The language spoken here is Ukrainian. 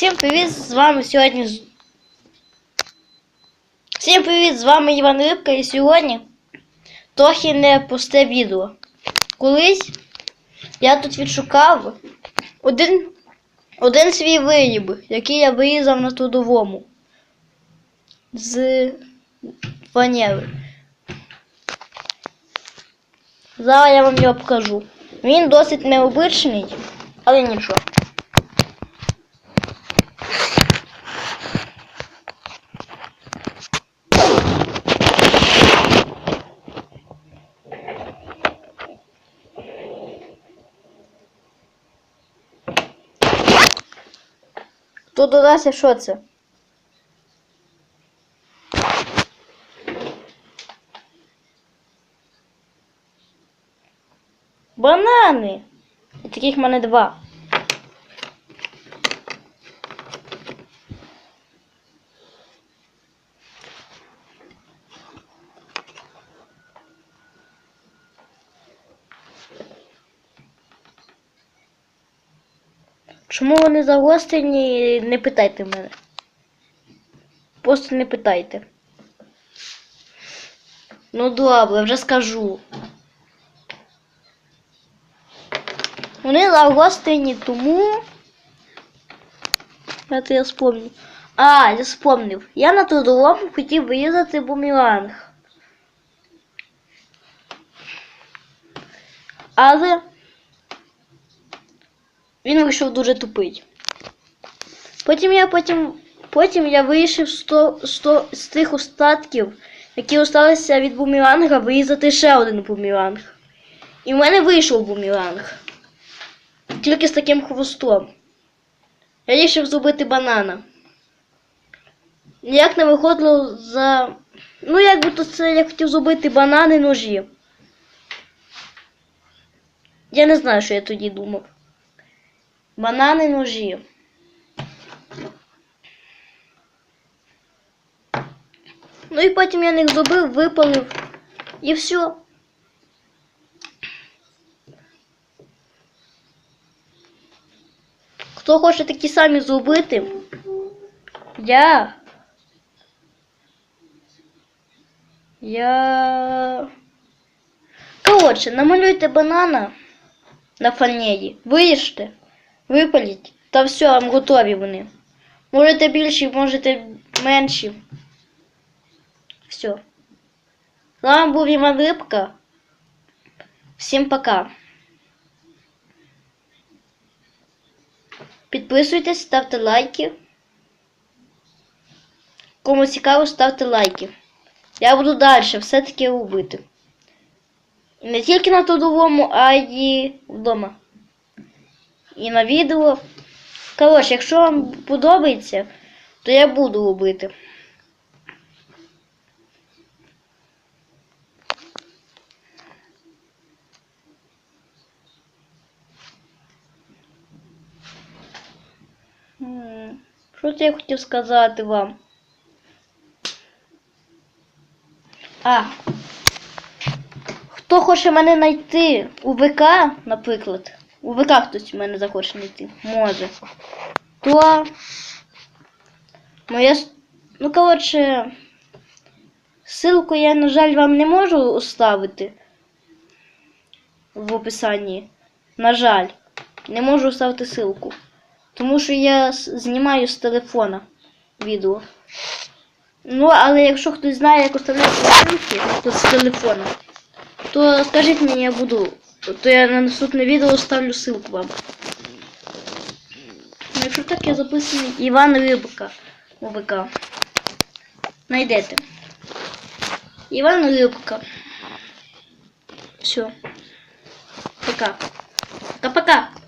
Всім привіт! З вами сьогодні. Всім привіт! З вами Іван Рибка і сьогодні трохи не пусте відео. Колись я тут відшукав один, один свій виріб, який я вирізав на трудовому з фанери. Зараз я вам його покажу. Він досить необичний, але нічого. Хто і що це? Банани! І таких в мене два. Чому вони загострені, не питайте мене. Просто не питайте. Ну добре, вже скажу. Вони загострені тому. Це я спомню. А, я спомнив. Я на трудовому хотів вирізати бумеранг. Але він вийшов дуже тупий. Потім я потім, потім я вирішив 100, 100 з тих остатків, які залишилися від бумеранга, вирізати ще один бумеранг. І в мене вийшов бумеранг. Тільки з таким хвостом. Я вирішив зробити банана. Ніяк не виходило за. Ну, якби то це я хотів зробити банани ножі. Я не знаю, що я тоді думав. Банани ножі. Ну і потім я них зробив, випалив і все. Хто хоче такі самі зробити? Я. Я. Коротше, намалюйте банана на фанері, виріжте, випаліть, та все, вам готові вони. Можете більші, можете менші. Все. З вами був Іван Рибка. Всім пока. Підписуйтесь, ставте лайки. Кому цікаво, ставте лайки. Я буду далі все-таки робити. Не тільки на трудовому, а й вдома. І на відео. Коротше, якщо вам подобається, то я буду робити. Що це я хотів сказати вам? А. Хто хоче мене знайти у ВК, наприклад, у ВК хтось мене захоче знайти, може. То моя. с- Ну, коротше, ссылку я, на жаль, вам не можу оставити в описанні. На жаль, не можу оставити ссылку. Тому що я с- знімаю з телефона відео. Ну, але якщо хтось знає, як оставляти ссылки, то з телефона, то скажіть мені, я буду. То я на наступне відео ставлю ссылку вам. Ну, якщо так, я записаний Іван Рибка у ВК. Найдете. Іван Рибка. Все. Пока. Пока-пока.